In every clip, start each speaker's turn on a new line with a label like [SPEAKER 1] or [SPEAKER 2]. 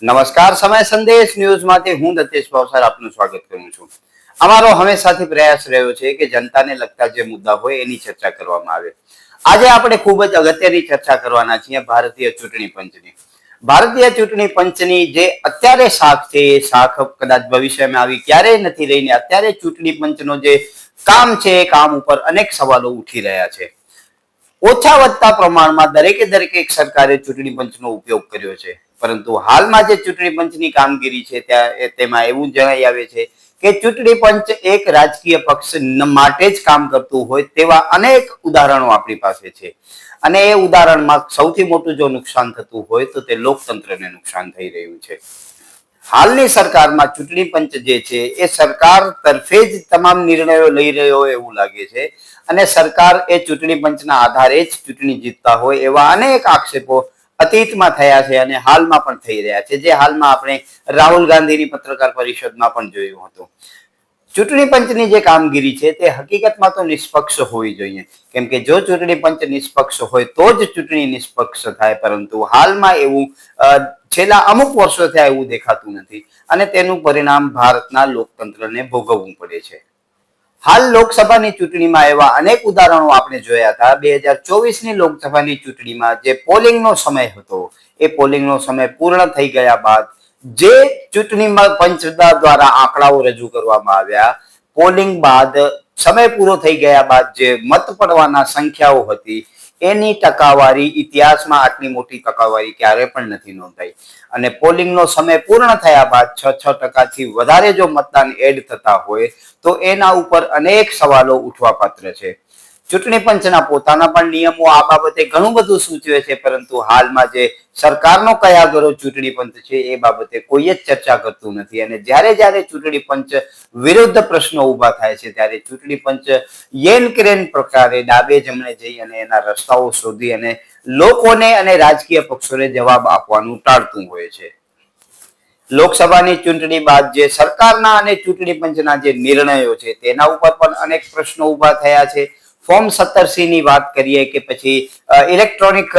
[SPEAKER 1] નમસ્કાર, સમય સંદેશ ન્યૂઝમાંથી હું દત્તેશ ભાવસાર આપનું સ્વાગત કરું છું. અમારો હંમેશાથી પ્રયાસ રહ્યો છે કે જનતાને લગતા જે મુદ્દા હોય એની ચર્ચા કરવામાં આવે. આજે આપણે ખૂબ જ અગત્યની ચર્ચા કરવાના છીએ ભારતીય ચૂંટણી પંચની. ભારતીય ચૂંટણી પંચની જે અત્યારે શાખ છે, એ શાખ કદાચ ભવિષ્યમાં આવી ક્યારેય નથી રહીને અત્યારે ચૂંટણી પંચનો જે કામ છે, એ કામ ઉપર અનેક સવાલો ઉઠી રહ્યા છે. ઓછા વધતા પ્રમાણમાં દરેકે દરેક સરકારે ચૂંટણી પંચનો ઉપયોગ કર્યો છે. પરંતુ હાલમાં જે ચૂંટણી પંચની કામગીરી છે, ત્યાં તેમાં એવું જણાઈ આવે છે કે ચૂંટણી પંચ એક રાજકીય પક્ષ માટે જ કામ કરતું હોય તેવા અનેક ઉદાહરણો આપણી પાસે છે. અને એ ઉદાહરણમાં સૌથી મોટું જો નુકસાન થતું હોય તો તે લોકતંત્રને નુકસાન થઈ રહ્યું છે. હાલની સરકારમાં ચૂંટણી પંચ જે છે, એ સરકાર તરફે જ તમામ નિર્ણયો લઈ રહ્યો હોય એવું લાગે છે. અને સરકાર એ ચૂંટણી પંચના આધારે જ ચૂંટણી જીતતા હોય એવા અનેક આક્ષેપો અતીતમાં થયા છે અને હાલમાં પણ થઈ રહ્યા છે, જે હાલમાં આપણે રાહુલ ગાંધીની પત્રકાર પરિષદમાં પણ જોયું હતું. ચૂંટણી પંચની જે કામગીરી છે તે હકીકતમાં તો નિષ્પક્ષ હોવી જોઈએ. કેમ કે જો ચૂંટણી પંચ નિષ્પક્ષ હોય તો જ ચૂંટણી નિષ્પક્ષ થાય, પરંતુ હાલમાં એવું છેલ્લા અમુક વર્ષો થયા એવું દેખાતું નથી અને તેનું પરિણામ ભારતના લોકતંત્રને ભોગવવું પડે છે. હાલ લોકસભાની ચૂંટણીમાં એવા અનેક ઉદાહરણો આપણે જોયા હતા. બે હજાર ચોવીસની લોકસભાની ચૂંટણીમાં જે પોલિંગનો સમય હતો, એ પોલિંગનો સમય પૂર્ણ થઈ ગયા બાદ જે ચૂંટણીમાં પંચ દ્વારા આંકડાઓ રજૂ કરવામાં આવ્યા, પોલિંગ બાદ સમય પૂરો થઈ ગયા બાદ જે મત પડવાના સંખ્યાઓ હતી એની ટકાવારી ઇતિહાસમાં આટલી મોટી ટકાવારી ક્યારે પણ નથી નોંધાઈ. અને પોલિંગનો સમય પૂર્ણ થયા બાદ છ છ ટકાથી વધારે જો મતદાન એડ થતા હોય, તો એના ઉપર અનેક સવાલો ઉઠવા પાત્ર છે. ચૂંટણી પંચના પોતાના પણ નિયમો આ બાબતે ઘણું બધું સૂચવે છે, પરંતુ હાલમાં જે સરકારનો કયા ગરો ચૂંટણી પંચ છે એ બાબતે કોઈ જ ચર્ચા કરતું નથી. અને જ્યારે જ્યારે ચૂંટણી પંચ વિરુદ્ધ પ્રશ્નો ઊભા થાય છે, ત્યારે ચૂંટણી પંચ યેન ક્રેન પ્રકારે ડાબે જમણે જઈ અને એના રસ્તાઓ શોધી અને લોકોને અને રાજકીય પક્ષોને જવાબ આપવાનું ટાળતું હોય છે. લોકસભાની ચૂંટણી બાદ જે સરકારના અને ચૂંટણી પંચના જે નિર્ણયો છે, તેના ઉપર પણ અનેક પ્રશ્નો ઊભા થયા છે. ફોર્મ સત્તરસી ની વાત કરીએ કે પછી ઇલેક્ટ્રોનિક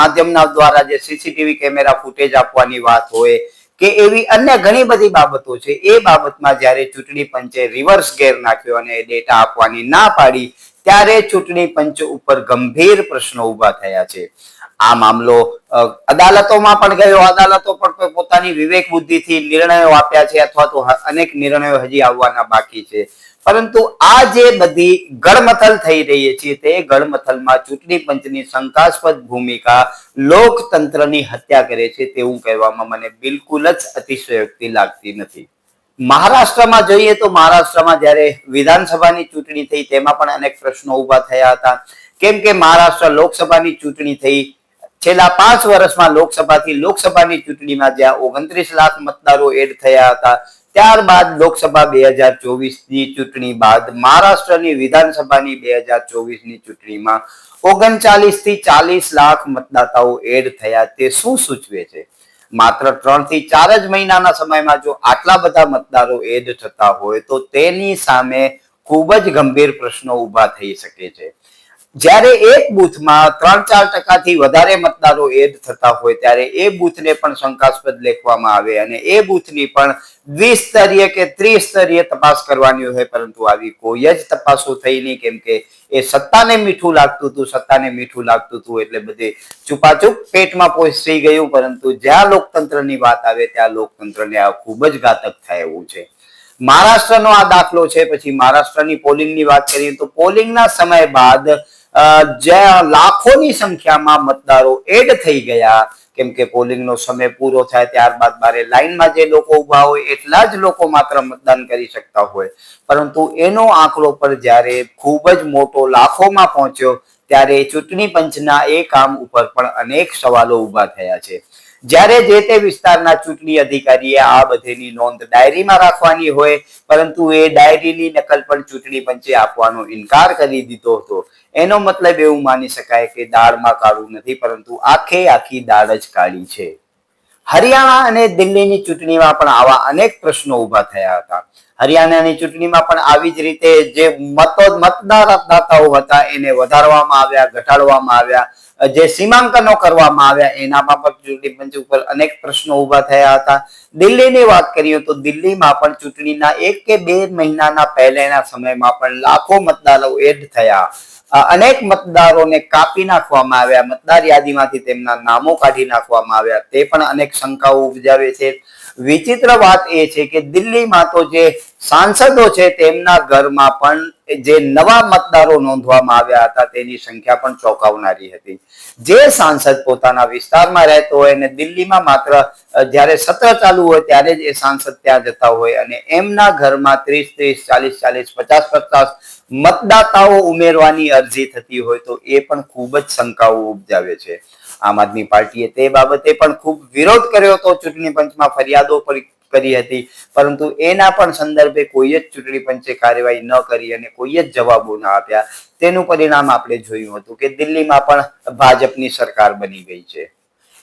[SPEAKER 1] માધ્યમના દ્વારા જે સીસીટીવી કેમેરા ફૂટેજ આપવાની વાત હોય કે એવી અન્ય ઘણી બધી બાબતો છે, એ બાબતમાં જ્યારે ચૂંટણી પંચે રિવર્સ ગેર નાખ્યો અને ડેટા આપવાની ના પાડી, ત્યારે ચૂંટણી પંચ ઉપર ગંભીર પ્રશ્નો ઊભા થયા છે. આ મામલો અદાલતોમાં પણ ગયો. અદાલતો પણ પોતાની વિવેક બુદ્ધિથી નિર્ણયો આપ્યા છે અથવા તો અનેક નિર્ણયો હજી આવવાના બાકી છે. પરંતુ આ જે બધી ગળમથલ થઈ રહી છે તે ગળમથલમાં ચૂંટણી પંચની શંકાસ્પદ ભૂમિકા લોકતંત્રની હત્યા કરે છે તેવું કહેવામાં મને બિલકુલ જ અતિશયોક્તિ લાગતી નથી. મહારાષ્ટ્રમાં જોઈએ તો મહારાષ્ટ્રમાં જ્યારે વિધાનસભાની ચૂંટણી થઈ તેમાં પણ અનેક પ્રશ્નો ઊભા થયા હતા. કેમ કે મહારાષ્ટ્ર લોકસભાની ચૂંટણી થઈ છેલ્લા પાંચ વર્ષમાં લોકસભાથી લોકસભાની ચૂંટણીમાં જ્યાં ઓગણત્રીસ લાખ મતદારો એડ થયા હતા, ત્યારબાદ લોકસભા બે હજાર ચોવીસની ચૂંટણી બાદ મહારાષ્ટ્રની વિધાનસભાની બે હજાર ચોવીસની ચૂંટણીમાં ઓગણચાલીસથી ચાલીસ લાખ મતદાતાઓ એડ થયા. તે શું સૂચવે છે? માત્ર ત્રણથી ચાર જ મહિનાના સમયમાં જો આટલા બધા મતદારો એડ થતા હોય તો તેની સામે ખૂબ જ ગંભીર પ્રશ્નો ઊભા થઈ શકે છે. જ્યારે એક બૂથમાં ત્રણ ચાર ટકાથી વધારે મતદારો એડ થતા હોય ત્યારે એ બૂથને પણ શંકાસ્પદ લેખવામાં આવે અને એ બૂથની પણ દ્વિસ્તરીય કે ત્રિસ્તરીય તપાસ કરવાની હોય, પરંતુ આવી કોઈ જ તપાસો થઈ નહીં. કેમ કે એ સત્તાને મીઠું લાગતું હતું, સત્તાને મીઠું લાગતું હતું એટલે બધે ચૂપાચૂપ પેટમાં પહોંચી ગયું. પરંતુ જ્યાં લોકતંત્રની વાત આવે, ત્યાં લોકતંત્રને આ ખૂબ જ ઘાતક થાય એવું છે. મહારાષ્ટ્રનો આ દાખલો છે. પછી મહારાષ્ટ્રની પોલિંગની વાત કરીએ તો પોલિંગના સમય બાદ જ્યાં લાખોની સંખ્યામાં મતદારો એડ થઈ ગયા, કેમ કે પોલિંગનો સમય પૂરો થાય ત્યારબાદ બારે લાઇનમાં જે લોકો ઊભા હોય એટલા જ લોકો માત્ર મતદાન કરી શકતા હોય. પરંતુ એનો આંકડો પર જ્યારે ખૂબ જ મોટો લાખોમાં પહોંચ્યો, ત્યારે ચૂંટણી પંચના એ કામ ઉપર પણ અનેક સવાલો ઊભા થયા છે. જ્યારે જે તે વિસ્તારના ચૂંટણી અધિકારીએ આ બધેની નોંધ ડાયરીમાં રાખવાની હોય, પરંતુ એ ડાયરીની નકલ પણ ચૂંટણી પંચે આપવાનો ઇનકાર કરી દીધો હતો. એનો મતલબ એવું માની શકાય કે દાળમાં કાળું નથી, પરંતુ આખે આખી દાળ જ કાળી છે. હરિયાણા અને દિલ્હીની ચૂંટણીમાં પણ આવા અનેક પ્રશ્નો ઊભા થયા હતા. હરિયાણાની ચૂંટણીમાં પણ આવી જ રીતે જે મતો મતદાતાઓ હતા, એને વધારવામાં આવ્યા, ઘટાડવામાં આવ્યા જે સીમાંકનો કરવામાં આવ્યા, એનામાં પણ ચૂંટણી પંચ ઉપર અનેક પ્રશ્નો ઊભા થયા હતા. દિલ્હીની વાત કરીએ તો દિલ્હીમાં પણ ચૂંટણીના એક કે બે મહિનાના પહેલાના સમયમાં પણ લાખો મતદારો એડ થયા. અનેક મતદારોને કાપી નાખવામાં આવ્યા, મતદાર યાદીમાંથી તેમના નામો કાઢી નાખવામાં આવ્યા, તે પણ અનેક શંકાઓ ઉપજાવે છે. વિચિત્ર વાત એ છે કે દિલ્હીમાં તો જે સાંસદો છે તેમના ઘરમાં પણ જે નવા મતદારો નોંધવામાં આવ્યા હતા તેની સંખ્યા પણ ચોંકાવનારી હતી. જે સાંસદ પોતાના વિસ્તારમાં રહેતો હોય અને દિલ્હીમાં માત્ર જ્યારે સત્ર ચાલુ હોય ત્યારે જ એ સાંસદ ત્યાં જતા હોય અને એમના ઘરમાં ત્રીસ ત્રીસ, ચાલીસ ચાલીસ, પચાસ પચાસ મતદાતાઓ ઉમેરવાની અરજી થતી હોય તો એ પણ ખૂબ જ શંકાઓ ઉપજાવે છે. આમ આદમી પાર્ટીએ તે બાબતે પણ ખૂબ વિરોધ કર્યો હતો. ચૂંટણી પંચમાં ફરિયાદો કરી હતી. પરંતુ એના પણ સંદર્ભે કોઈ જ ચૂંટણી પંચે કાર્યવાહી ન કરી અને કોઈ જ જવાબો ન આપ્યા. તેનું પરિણામ આપણે જોયું હતું કે દિલ્હીમાં પણ ભાજપની સરકાર બની ગઈ છે.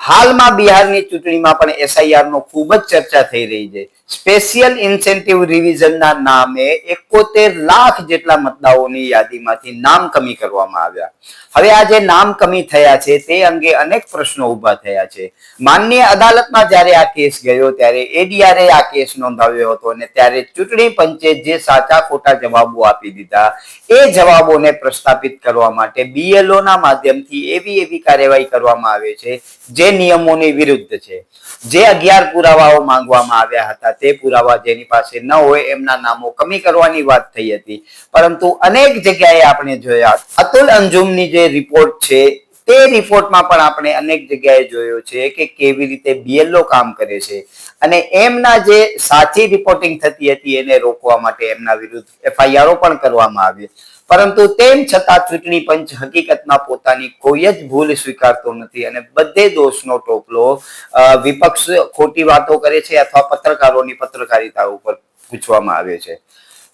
[SPEAKER 1] હાલમાં બિહારની ચૂંટણીમાં પણ એસઆઈઆર નો ખૂબ જ ચર્ચા થઈ રહી છે. સ્પેશિયલ ઇન્સેન્ટિવ રિવિઝનના નામે એકોતેર લાખ જેટલા મતદારોની યાદીમાંથી નામ કમી કરવામાં આવ્યા. હવે આ જે નામ કમી થયા છે તે અંગે અનેક પ્રશ્નો ઊભા થયા છે. માનનીય અદાલતમાં જ્યારે આ કેસ ગયો ત્યારે એડીઆરએ આ કેસ નોંધાવ્યો હતો અને ત્યારે ચૂંટણી પંચે જે સાચા ખોટા જવાબો આપી દીધા એ જવાબોને પ્રસ્થાપિત કરવા માટે બીએલઓના માધ્યમથી એવી એવી કાર્યવાહી કરવામાં આવે છે, જે નિયમોની વિરુદ્ધ છે. જે અગિયાર પુરાવાઓ માંગવામાં આવ્યા હતા તે પુરાવા જેની પાસે ન હોય એમના નામો કમી કરવાની વાત થઈ હતી. પરંતુ અનેક જગ્યાએ આપણે જોયા, અતુલ અંજુમની જે રિપોર્ટ છે, તે રિપોર્ટમાં પણ આપણે અનેક જગ્યાએ જોયો છે કે કેવી રીતે બીએલઓ કામ કરે છે. અને એમના જે સાચી રિપોર્ટિંગ થતી હતી એને રોકવા માટે એમના વિરુદ્ધ એફઆઈઆરઓ પણ કરવામાં આવી પરંતુ તેમ છતાં ચૂંટણી પંચ હકીકતમાં પોતાની કોઈ જ ભૂલ સ્વીકારતો નથી અને બધે દોષનો ટોપલો વિપક્ષ ખોટી વાતો કરે છે અથવા પત્રકારોની પત્રકારિતા ઉપર પૂછવામાં આવે છે.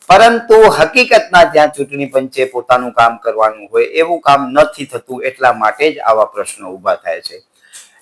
[SPEAKER 1] પરંતુ હકીકતના જ્યાં ચૂંટણી પંચે પોતાનું કામ કરવાનું હોય એવું કામ નથી થતું એટલા માટે જ આવા પ્રશ્નો ઊભા થાય છે.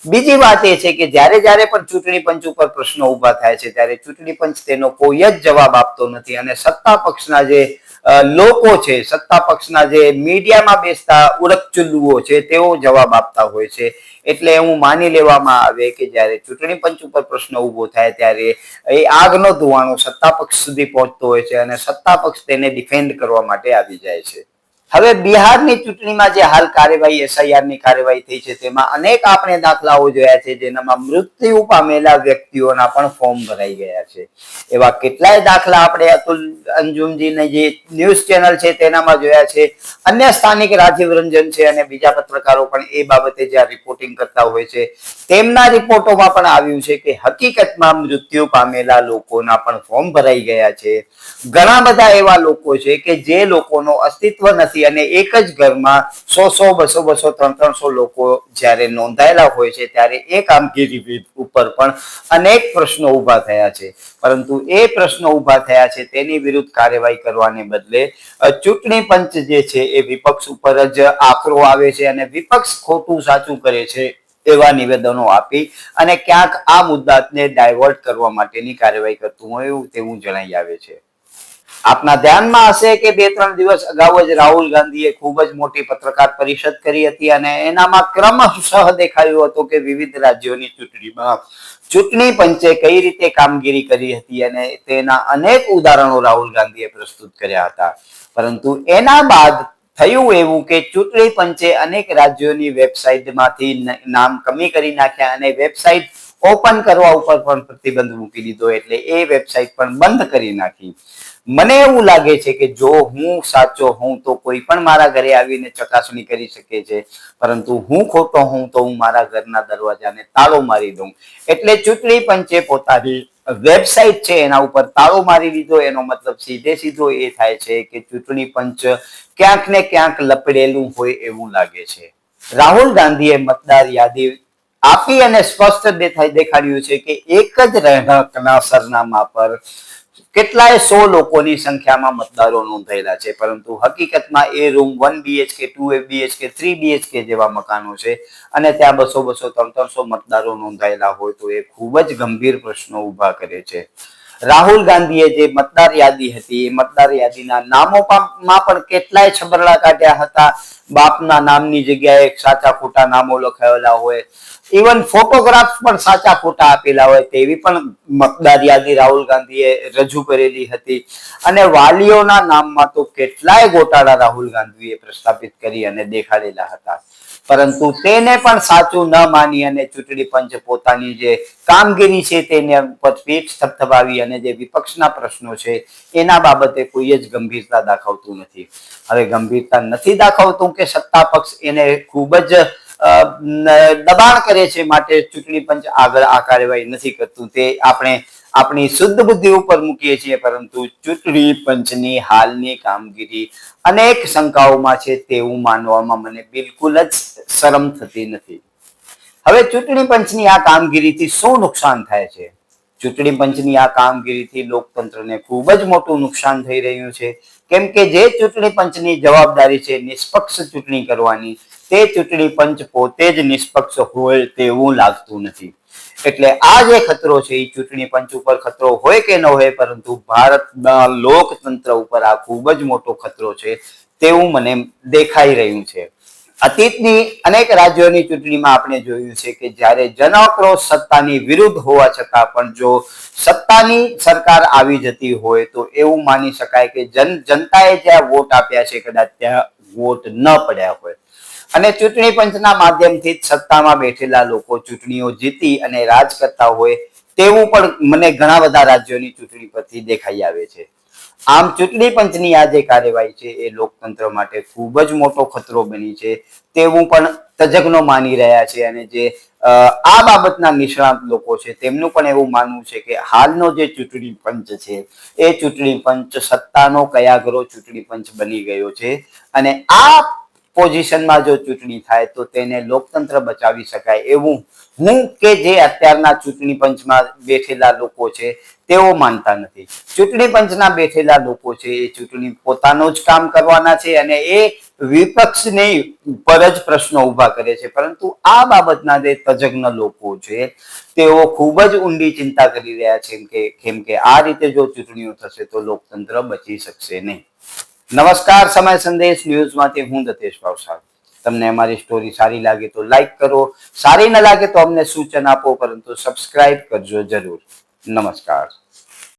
[SPEAKER 1] બીજી વાત એ છે કે જ્યારે જ્યારે પણ ચૂંટણી પંચ ઉપર પ્રશ્નો ઊભા થાય છે ત્યારે ચૂંટણી પંચ તેનો કોઈ જ જવાબ આપતો નથી અને સત્તા પક્ષના જે લોકો છે, સત્તા પક્ષના જે મીડિયામાં બેસતા ઉડકચુલ્લુઓ છે, તેઓ જવાબ આપતા હોય છે. એટલે એવું માની લેવામાં આવે કે જ્યારે ચૂંટણી પંચ ઉપર પ્રશ્ન ઊભો થાય ત્યારે એ આગનો ધુવાણો સત્તા પક્ષ સુધી પહોંચતો હોય છે અને સત્તા પક્ષ તેને ડિફેન્ડ કરવા માટે આવી જાય છે. હવે બિહારની ચૂંટણીમાં જે હાલ કાર્યવાહી એસઆઈઆરની કાર્યવાહી થઈ છે, તેમાં અનેક આપણે દાખલાઓ જોયા છે, જેનામાં મૃત્યુ પામેલા વ્યક્તિઓના પણ ફોર્મ ભરાઈ ગયા છે. એવા કેટલાય દાખલા આપણે અતુલ અંજુમજીને જે ન્યૂઝ ચેનલ છે, તેનામાં જોયા છે. અન્ય સ્થાનિક રાજીવ રંજન છે અને બીજા પત્રકારો પણ એ બાબતે જ્યાં રિપોર્ટિંગ કરતા હોય છે, તેમના રિપોર્ટોમાં પણ આવ્યું છે કે હકીકતમાં મૃત્યુ પામેલા લોકોના પણ ફોર્મ ભરાઈ ગયા છે. ઘણા બધા એવા લોકો છે કે જે લોકોનો અસ્તિત્વ નથી અને એક જ ઘરમાં સો સો, બસો બસો, ત્રણ ત્રણસો લોકો જ્યારે નોંધાયેલા હોય છે ત્યારે એ કામગીરી ઉપર પણ અનેક પ્રશ્નો ઊભા થયા છે. પરંતુ એ પ્રશ્નો ઊભા થયા છે તેની વિરુદ્ધ કાર્યવાહી કરવાને બદલે ચૂંટણી પંચ જે છે એ વિપક્ષ ઉપર જ આકરો આવે છે અને વિપક્ષ ખોટું સાચું કરે છે એવા નિવેદનો આપી અને ક્યાંક આ મુદ્દાને ડાયવર્ટ કરવા માટેની કાર્યવાહી કરતું હોય તેવું જણાઈ આવે છે. આપના ધ્યાનમાં હશે કે બે ત્રણ દિવસ અગાઉ જ રાહુલ ગાંધીએ ખૂબ જ મોટી પત્રકાર પરિષદ કરી હતી અને એનામાં ક્રમશઃ દેખાયું હતું કે વિવિધ રાજ્યોની ચૂંટણીમાં ચૂંટણી પંચે કઈ રીતે કામગીરી કરી હતી અને તેના અનેક ઉદાહરણો રાહુલ ગાંધીએ પ્રસ્તુત કર્યા હતા. પરંતુ એના બાદ થયું એવું કે ચૂંટણી પંચે અનેક રાજ્યોની વેબસાઇટમાંથી નામ કમી કરી નાખ્યા અને વેબસાઇટ ઓપન કરવા ઉપર પણ પ્રતિબંધ મૂકી દીધો એટલે એ વેબસાઇટ પણ બંધ કરી નાખી. મને એવું લાગે છે કે જો હું સાચો હોઉં તો કોઈ પણ મારા ઘરે આવીને ચકાસણી કરી શકે છે. પરંતુ હું ખોટો હોઉં તો હું મારા ઘરના દરવાજાને તાળો મારી દઉં. એટલે ચૂંટણી પંચે પોતાની વેબસાઇટ છે એના ઉપર તાળો મારી દીધો એનો મતલબ સીધે સીધો એ થાય છે કે ચૂંટણી પંચ ક્યાંક ને ક્યાંક લપડેલું હોય એવું લાગે છે. રાહુલ ગાંધીએ મતદાર યાદી આપી અને સ્પષ્ટ દેખાડ્યું છે કે એક જ રહેણાંકના સરનામા પર કેટલાય સો લોકોની સંખ્યામાં મતદારો નોંધાયેલા છે, પરંતુ હકીકતમાં એ room one BHK two BHK three BHK જેવા મકાનો છે અને ત્યાં બસો બસો, ત્રણ ત્રણસો મતદારો નોંધાયેલા હોય તો એ ખૂબ જ ગંભીર પ્રશ્નો ઊભા કરે છે. રાહુલ ગાંધીએ જે મતદાર યાદી હતી, એ મતદાર યાદીના નામોમાં પણ કેટલાય છબરડા કાઢ્યા હતા. બાપના નામની જગ્યાએ સાચા ખોટા નામો લખાયેલા હોય. ઇવન ફોટોગ્રાફ્સ પણ સાચા ખોટા આપેલા હોય તેવી પણ મતદાર યાદી રાહુલ ગાંધીએ રજૂ કરેલી હતી. અને વાલીઓના નામમાં તો કેટલાય ગોટાળા રાહુલ ગાંધીએ પ્રસ્થાપિત કરી અને દેખાડેલા હતા. પરંતુ તેને પણ સાચું ન માની અને ચૂંટણી પંચ પોતાની જે કામગીરી છે તેને પીઠ થપથપાવી અને જે વિપક્ષના પ્રશ્નો છે એના બાબતે કોઈ જ ગંભીરતા દાખવતું નથી. હવે ગંભીરતા નથી દાખવતું કે સત્તા પક્ષ એને ખૂબ જ દબાણ કરે છે માટે ચૂંટણી પંચ આગળ આ કાર્યવાહી નથી કરતું તે આપણે આપણી શુદ્ધ બુદ્ધિ ઉપર મૂકીએ છીએ, પરંતુ ચૂંટણી પંચની હાલની કામગીરી અનેક શંકાઓમાં છે તેવું માનવામાં મને બિલકુલ જ શરમ થતી નથી. હવે ચૂંટણી પંચની આ કામગીરીથી શું નુકસાન થાય છે? ચૂંટણી પંચની આ કામગીરીથી લોકતંત્રને ખૂબ જ મોટું નુકસાન થઈ રહ્યું છે. કેમ કે જે ચૂંટણી પંચની જવાબદારી છે, નિષ્પક્ષ ચૂંટણી કરવાની તે ચૂંટણી પંચ પોતે જ નિષ્પક્ષ હોય તેવું લાગતું નથી. એટલે આ જે ખતરો છે એ ચૂંટણી પંચ ઉપર ખતરો હોય કે ન હોય, પરંતુ ભારતના લોકતંત્ર ઉપર આ ખૂબ જ મોટો ખતરો છે તેવું મને દેખાઈ રહ્યું છે. અતીતની અનેક રાજ્યોની ચૂંટણીમાં આપણે જોયું છે કે જ્યારે જનાક્રોશ સત્તાની વિરુદ્ધ હોવા છતાં પણ જો સત્તાની સરકાર આવી જતી હોય તો એવું માની શકાય કે જન જનતાએ જ્યાં વોટ આપ્યા છે, કદાચ ત્યાં વોટ ન પડ્યા હોય. અને ચૂંટણી પંચના માધ્યમથી સત્તામાં બેઠેલા લોકો ચૂંટણીઓ જીતી અને રાજ કરતા હોય તેવું પણ મને ઘણા બધા રાજ્યોની ચૂંટણી પરથી દેખાઈ આવે છે. આમ ચૂંટણી પંચની આ જે કાર્યવાહી છે એ લોકતંત્ર માટે ખૂબ જ મોટો ખતરો બની છે તેવું પણ તજજ્ઞો માની રહ્યા છે અને જે આ બાબતના નિષ્ણાત લોકો છે તેમનું પણ એવું માનવું છે કે હાલનો જે ચૂંટણી પંચ છે એ ચૂંટણી પંચ સત્તાનો કયાગરો ચૂંટણી પંચ બની ગયો છે અને આ પોઝિશનમાં જો ચૂંટણી થાય તો તેને લોકતંત્ર બચાવી શકાય એવું હું કે જે અત્યારના ચૂંટણી પંચમાં બેઠેલા લોકો છે, તેઓ માનતા નથી. ચૂંટણી પંચના બેઠેલા લોકો છે, એ ચૂંટણી પોતાનું જ કામ કરવાના છે અને એ વિપક્ષની ઉપર જ પ્રશ્નો ઊભા કરે છે. પરંતુ આ બાબતના જે તજજ્ઞ લોકો છે, તેઓ ખૂબ જ ઊંડી ચિંતા કરી રહ્યા છે કે, કેમ કે આ રીતે જો ચૂંટણીઓ થશે તો લોકતંત્ર બચી શકશે નહીં. નમસ્કાર, સમય સંદેશ ન્યૂઝમાંથી હું દતેશ ભાવસાર. તમને અમારી સ્ટોરી સારી લાગે તો લાઈક કરો, સારી ન લાગે તો અમને સૂચન આપો, પરંતુ સબસ્ક્રાઇબ કરજો જરૂર. નમસ્કાર.